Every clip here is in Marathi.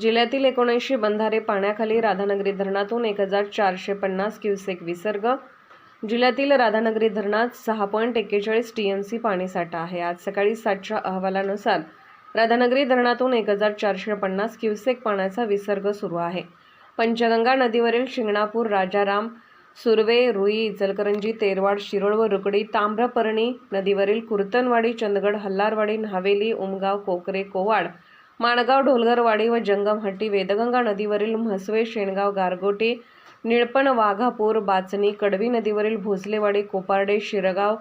जिल्ह्यातील एकोणऐंशी बंधारे पाण्याखाली राधानगरी धरणातून एक हजार चारशे पन्नास क्युसेक विसर्ग जिल्ह्यातील राधानगरी धरणात सहा पॉईंट एक्केचाळीस टी एम सी पाणीसाठा आहे. आज सकाळी सातच्या अहवालानुसार राधानगरी धरणातून एक हजार चारशे पन्नास क्युसेक पाण्याचा विसर्ग सुरू आहे. पंचगंगा नदीवरील शिंगणापूर राजाराम सुर्वे रुई इचलकरंजी तेरवाड शिरोळ व रुकडी ताम्रपर्णी नदीवरील कुर्तनवाडी चंदगड हल्लारवाडी न्हावेली उमगाव कोकरे कोवाड माणगाव ढोलगरवाडी व जंगमहट्टी वेदगंगा नदीवरील म्हसवे शेणगाव गारगोटी निळपण वाघापूर बाचणी कडवी नदीवरील भोसलेवाडी कोपार्डे शिरगाव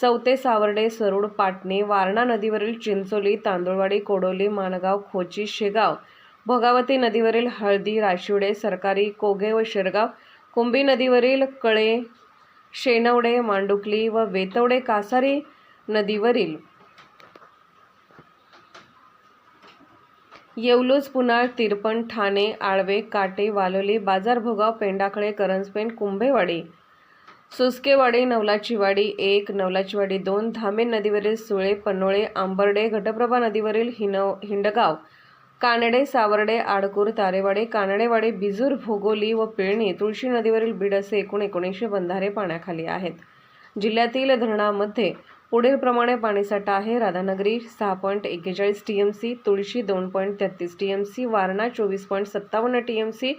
सौते सावर्डे सरूड पाटणी वारणा नदीवरील चिंचोली तांदुळवाडी कोडोली माणगाव खोची शेगाव भोगावती नदीवरील हळदी राशिवडे सरकारी कोघे व शिरगाव कुंभी नदीवरील कळे शेणवडे मांडुकली व वेतवडे कासारी नदीवरील येवलूज पुनाळ तिरपण ठाणे आळवे काटे वालोली बाजारभोगाव पेंडाखळे करंजपेंड कुंभेवाडी सुसकेवाडी नवलाचीवाडी एक नवलाचीवाडी दोन धामेन नदीवरील सुळे पन्नोळे आंबर्डे घटप्रभा नदीवरील हिनव हिंडगाव कानडे सावर्डे आडकूर तारेवाडे कानडेवाडे बिजूर भोगोली व पिळणी तुळशी नदीवरील बीड असे एकूण एकोणीसशे बंधारे पाण्याखाली आहेत. जिल्ह्यातील धरणामध्ये पुढील प्रमाणे पाणीसाठा आहे. राधानगरी सहा पॉईंट एक्केचाळीस टी एम सी तुळशी दोन पॉईंट तेहतीस टी एम सी वारणा चोवीस पॉईंट सत्तावन्न टी एम सी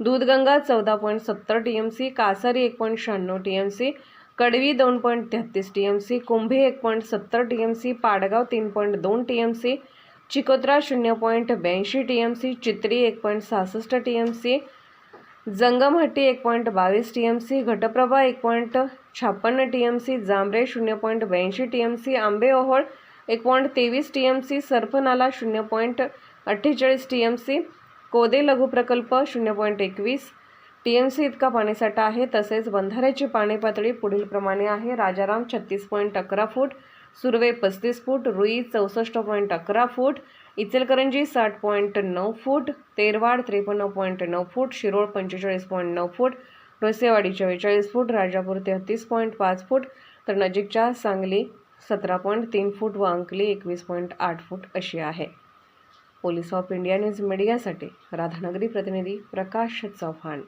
दूधगंगा चौदा पॉईंट सत्तर टी एम सी कासारी एक पॉईंट शहाण्णव टी एम सी कडवी दोन पॉईंट तेहतीस टी एम सी कुंभी एक पॉईंट सत्तर टी एम सी पाडगाव तीन पॉईंट दोन टी एम सी चिकोत्रा शून्य पॉईंट ब्याऐंशी टी एम सी चित्री एक पॉईंट सहासष्ट टी एम सी जंगमहट्टी एक पॉईंट बावीस टी एम सी घटप्रभा एक पॉईंट छप्पन्न टी एम सी जांभरे शून्य पॉईंट ब्याऐंशी टी एम सी आंबेओहोळ एक पॉईंट तेवीस टी एम सी सर्फनाला शून्य पॉईंट अठ्ठेचाळीस टी एम सी कोदे लघु प्रकल्प शून्य पॉईंट एकवीस टी एम सी इतका पाणीसाठा आहे तसेच बंधाऱ्याची पाणी पातळी पुढील प्रमाणे आहे राजाराम छत्तीस पॉईंट अकरा फूट सुर्वे पस्तीस फूट रुई चौसष्ट पॉईंट अकरा फूट इचलकरंजी साठ पॉईंट नऊ फूट तेरवाड त्रेपन्न पॉईंट नऊ फूट शिरोळ पंचेचाळीस पॉईंट नऊ फूट रोसेवाडी चव्वेचाळीस फूट राजापूर तेहतीस पॉईंट पाच फूट तर नजीकच्या सांगली सतरा पॉईंट तीन फूट व अंकली एकवीस पॉईंट आठ फूट अशी आहे. पोलीस ऑफ इंडिया न्यूज मीडियासाठी राधानगरी प्रतिनिधी प्रकाश चव्हाण.